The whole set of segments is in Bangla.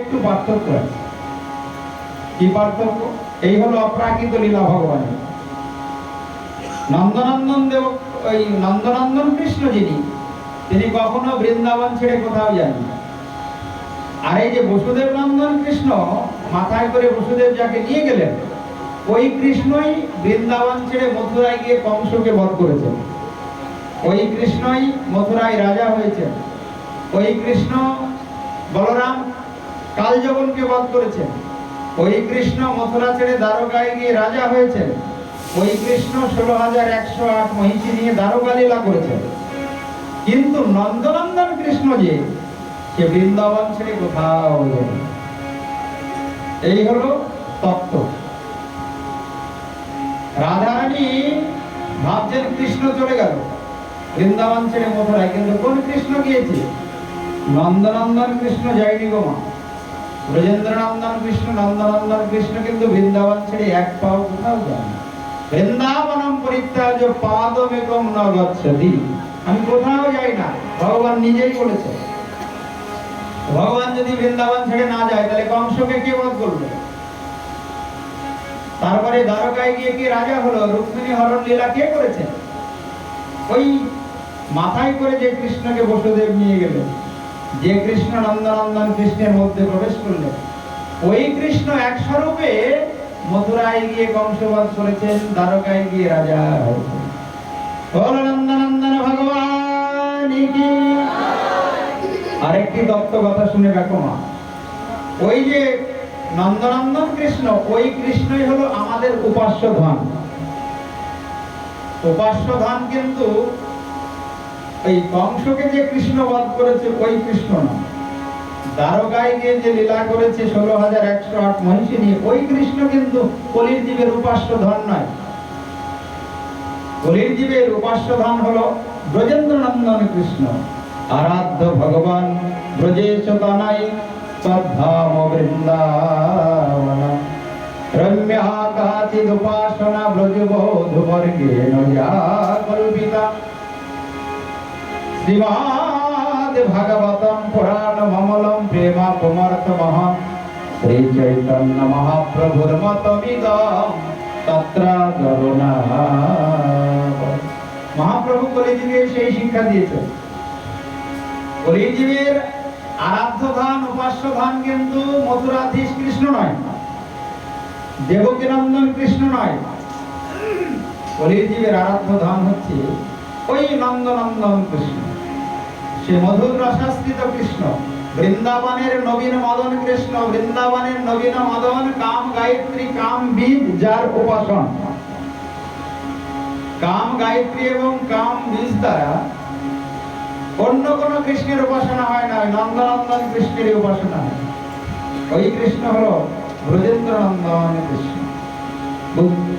একটু পার্থক্য আছে। কি পার্থক্য? এই হলো অপ্রাকৃত লীলা ভগবানের। নন্দনন্দন দেব, ওই নন্দনন্দন কৃষ্ণ যিনি, তিনি কখনো বৃন্দাবন ছেড়ে কোথাও যান আর এই যে বসুদেব নন্দন কৃষ্ণ মাথায় করে বসুদেব যাকে নিয়ে গেলেন, ওই কৃষ্ণই বৃন্দাবন ছেড়ে মথুরায় গিয়ে কংসকে বধ করেছেন। ওই কৃষ্ণই মথুরায় রাজা হয়েছেন। ওই কৃষ্ণ বলরাম কালযবনকে বধ করেছেন, ওই কৃষ্ণ মথুরা ছেড়ে দ্বারকায় গিয়ে রাজা হয়েছেন, ওই কৃষ্ণ ষোলো হাজার একশো আট মহিষী নিয়ে দ্বারকা লীলা করেছেন। কিন্তু নন্দনন্দন কৃষ্ণ যে, সে বৃন্দাবন ছেড়ে কোথাও এই হলো তত্ত্ব। রাধারানী ভাবছেন কৃষ্ণ চলে গেল, বৃন্দাবন ছেড়ে মথুরায়। কিন্তু কোন কৃষ্ণ গিয়েছে? নন্দনন্দন কৃষ্ণ যায়নি গো মা। ব্রজেন্দ্রনন্দন কৃষ্ণ নন্দনন্দন কৃষ্ণ কিন্তু বৃন্দাবন ছেড়ে এক পাও কোথাও বৃন্দাবনম পরিত্যাজ আমি কোথাও যাই না, ভগবান নিজেই বলেছে। ভগবান যদি বৃন্দাবন ছেড়ে না যায়, তাহলে কংসকে কে বধ করবে? তারপরে দ্বারকায় গিয়ে কি রাজা হলো? রুক্মিণী হরণ লীলা কে করেছে? ওই মাথায় করে যে কৃষ্ণকে বসুদেব নিয়ে গেলেন যে কৃষ্ণ নন্দনন্দন কৃষ্ণের মধ্যে প্রবেশ করলেন ওই কৃষ্ণ এক স্বরূপে মথুরায় গিয়ে কংসবাদ করেছেন, দ্বারকায় গিয়ে রাজা নন্দনন্দন ভগবান আরেকটি দত্ত কথা শুনে রাখো মা, ওই যে নন্দনন্দন কৃষ্ণ, ওই কৃষ্ণই হলো আমাদের উপাস্য ধন। উপাস্য ধন কিন্তু ওই কংসকে যে কৃষ্ণ বধ করেছে, ওই কৃষ্ণ না। দ্বারকায় গিয়ে যে লীলা করেছে ষোলো হাজার একশো আট মহিষী নিয়ে, ওই কৃষ্ণ কিন্তু কলির জীবের উপাস্য ধন নয়। কলির জীবের উপাস্য ধন হলো ব্রজেন্দ্র নন্দন কৃষ্ণ। আরাধ্য ভগবান ব্রজেশ তনাই তদ্ধাম বৃন্দাবন। রম্যা কাচিদ উপাসনা ব্রজবোধ বর্গে নয়া কল্পিতা শ্রীমদ ভাগবতম পুরাণ মমলম প্রেমা পুমর্থ মহা শ্রী চৈতন্য মহাপ্রভুর মতমিদম তত্র করুণা। মহাপ্রভু কলিযুগে সেই শিক্ষা দিয়েছেন কলিযুগের আরাধ্য ধান উপাস্য ধান কিন্তু মথুরাধীশ কৃষ্ণ নয়। দেবকীনন্দন কৃষ্ণ নয়। কলিযুগের আরাধ্য ধান হচ্ছে ওই নন্দনন্দন কৃষ্ণ। সে মধুর রসাস্তিত কৃষ্ণ, বৃন্দাবনের নবীন মদন কৃষ্ণ, বৃন্দাবনের নবীন মদন, কাম গায়ত্রী, কাম বীজ যার উপাসন। কাম গায়ত্রী এবং কাম বীজ দ্বারা অন্য কোন কৃষ্ণের উপাসনা হয় না নন্দনন্দন কৃষ্ণের উপাসনা হয়। ওই কৃষ্ণ হলো ব্রজেন্দ্র নন্দন কৃষ্ণ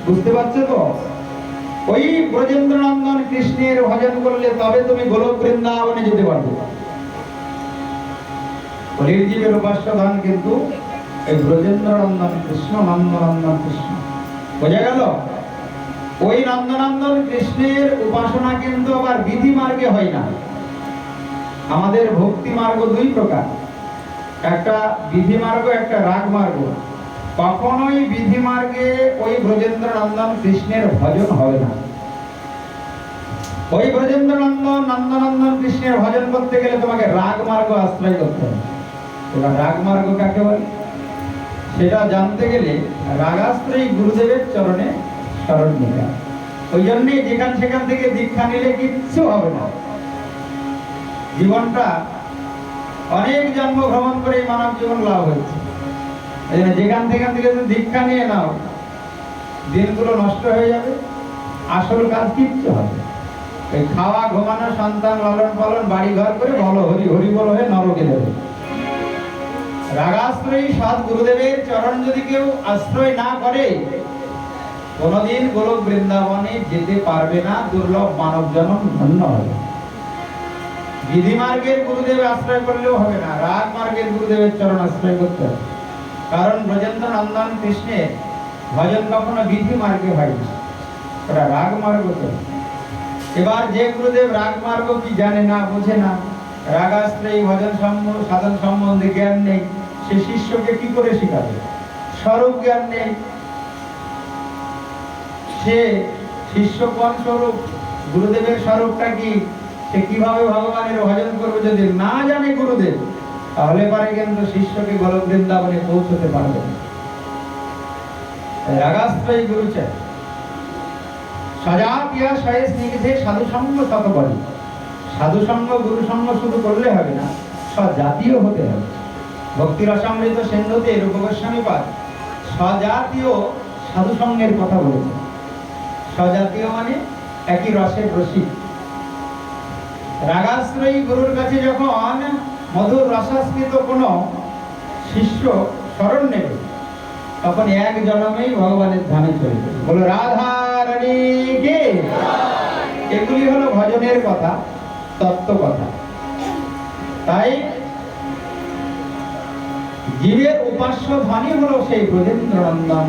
বুঝতে পারছ তো? ওই ব্রজেন্দ্র নন্দন কৃষ্ণের ভজন করলে তবে তুমি গোলক বৃন্দাবনে যেতে পারবে। কলির জীবের উপাস্য ধান কিন্তু এই ব্রজেন্দ্র নন্দন কৃষ্ণ, নন্দনন্দন কৃষ্ণ। বোঝা গেল? ওই নন্দনন্দন কৃষ্ণের উপাসনা কিন্তু আবার বিধি মার্গে হয় না। আমাদের ভক্তি মার্গ দুই প্রকার। একটা বিধি মার্গ, একটা রাগ মার্গ। কখনোই বিধি মার্গে ওই ব্রজেন্দ্র নন্দন কৃষ্ণের ভজন হবে না। ওই ব্রজেন্দ্র নন্দন নন্দনন্দন কৃষ্ণের ভজন করতে গেলে তোমাকে রাগ মার্গ আশ্রয় করতে হবে। এবার রাগ মার্গ কাকে বলে? সেটা জানতে গেলে রাগাশ্রয়ী গুরুদেবের চরণে শরণ নিতে। ওই জন্যই যেখান সেখান থেকে দীক্ষা নিলে কিচ্ছু হবে না। জীবনটা অনেক জন্ম ভ্রমণ করে মানব জীবন লাভ হয়েছে। জন্য যেখান থেকে থেকে তুমি দীক্ষা নিয়ে নাও, দিনগুলো নষ্ট হয়ে যাবে, আসল কাজ কিচ্ছু হবে এই খাওয়া ঘুমানো, সন্তান লালন পালন, বাড়ি ঘর করে ভালো হরি হরি বল হয়ে নরকে দেবে। রাগাশ্রয়ী সৎ গুরুদেবের চরণ যদি কেউ আশ্রয় না করে, কোনদিন গোলক বৃন্দাবনে যেতে পারবে না, দুর্লভ মানব জন্ম ধন্য হবে। বিধি মার্গের গুরুদেব আশ্রয় করলেও হবে না রাগ মার্গের গুরুদেবের চরণ আশ্রয় করতে হবে। কারণ ব্রজেন্দ্র নন্দন কৃষ্ণের ভজন কখনো বিধি মার্গে হয় না রাগ মার্গ তো। এবার যে গুরুদেব রাগ মার্গ কি জানে না, বোঝে না। রাগাশ্রয়ী ভজন সম্বন্ধ সাধন সম্বন্ধে জ্ঞান নেই। সে শিষ্যকে কি করে শেখাবে? স্বরূপ জ্ঞান নেই। সে শিষ্য কোন স্বরূপ? গুরুদেবের স্বরূপটা কি? সে কীভাবে ভগবানের ভজন করবে যদি না জানে গুরুদেব? তাহলে পারে কিন্তু শিষ্যকে গোলক বৃন্দাবনে পৌঁছতে পারবে রাগাশ্রয়ী গুরু চাই সজাতিয়া সয়ে স্নিগ্ধে তত শুধু করলে হবে না সজাতীয় হতে হবে। ভক্তি রসামৃত সিন্ধুতে রূপগোস্বামী পাঠ স্বজাতীয় কথা স্বজাতীয় মানে একই রসের রসিক। রাগাশ্রয়ী গুরুর কাছে যখন মধুর রসাস্কৃত কোনো শিষ্য স্মরণ নেবে তখন এক জন্মেই ভগবানের ধামে চলে যাবে বলো, রাধা রানী কে? এগুলি হলো ভজনের কথা, তত্ত্ব কথা। তাই জীবের উপাস্য ধ্বনি হলো সেই ব্রজেন্দ্র নন্দন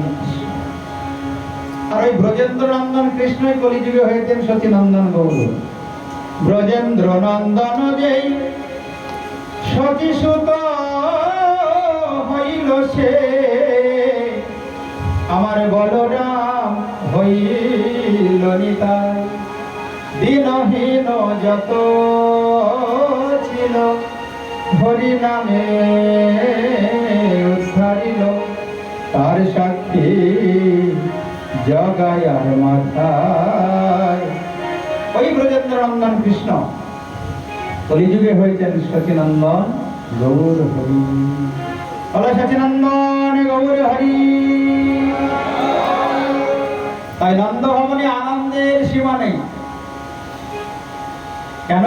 আর ওই ব্রজেন্দ্র নন্দন কৃষ্ণই কলিযুগে হয়েছেন সচিনন্দন গৌর। ব্রজেন্দ্র নন্দন যেই সচিসুত হইল সে। আমার বলরাম হইল নিতাই দিনহীন যত ছিল, হরি নামে উদ্ধারিল। তার সাক্ষী জগায়ার মাথায়। ওই ব্রজেন্দ্র নন্দন কৃষ্ণ। কলিযুগে হয়েছেন সচিনন্দন গৌর হরি। সচিনন্দন গৌর হরি। তাই নন্দ ভবনে আনন্দের সীমা নেই। কেন?